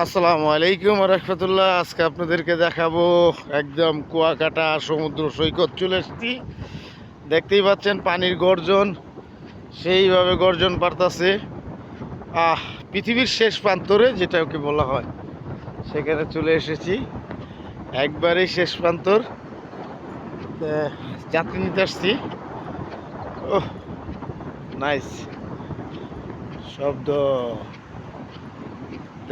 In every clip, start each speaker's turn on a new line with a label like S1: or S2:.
S1: আসসালামু আলাইকুম রহমতুল্লাহ। আজকে আপনাদেরকে দেখাবো একদম কুয়াকাটা সমুদ্র সৈকত চলে এসেছি। দেখতেই পাচ্ছেন পানির গর্জন, সেইভাবে গর্জন পারতাছে আহ, পৃথিবীর শেষ প্রান্তরে যেটা ওকে বলা হয়, সেখানে চলে এসেছি। একবারেই শেষ প্রান্তর যাত্রী নিতে আসছি। Oh nice. শব্দ।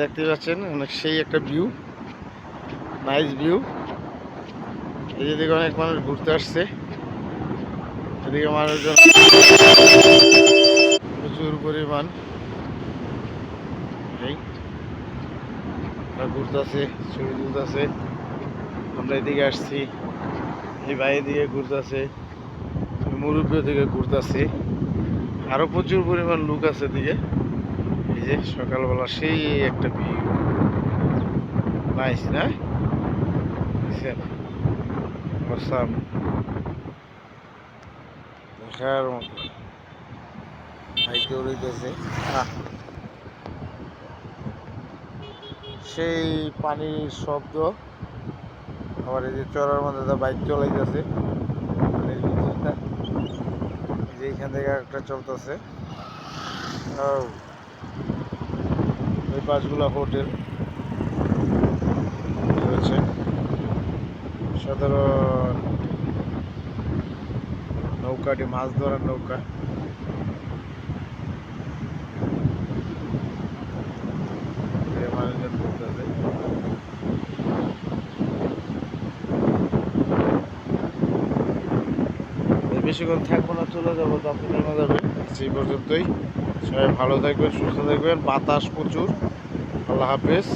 S1: দেখতে পাচ্ছেন অনেক সেই একটা ভিউ নাইস ভিউ এই যেদিকে অনেক মানুষ ঘুরতে আসছে, এদিকে মানুষজন প্রচুর পরিমাণ এই ঘুরতেছে, ছবি তুলতেছে। আমরা এদিকে আসছি, এই ভাই এদিকে ঘুরতেছে, মুরব্বী দিকে ঘুরতেছে। আরও প্রচুর পরিমাণ লোক আছে এদিকে। এই যে সকালবেলা সেই একটা ভিউ নাইস, না? দেখার মতো। হাইটে উড়িতেছে। সেই পানির শব্দ। আবার এই যে চড়ার মধ্যে তো বাইক চলাইতেছে। পানির। যে থেকে একটা চলতেছে। পাশগুলো হোটেল। রয়েছে সাধারণ নৌকাটি মাছ ধরার নৌকা এই মানুষজন ঘুরতেছে। এই বেশিক্ষণ থাকব না, চলে যাব, তো আপনাদের যাবেন? সেই পর্যন্তই। সবাই ভালো থাকবেন, সুস্থ থাকবেন। বাতাস প্রচুর। আল্লাহ হাফেজ।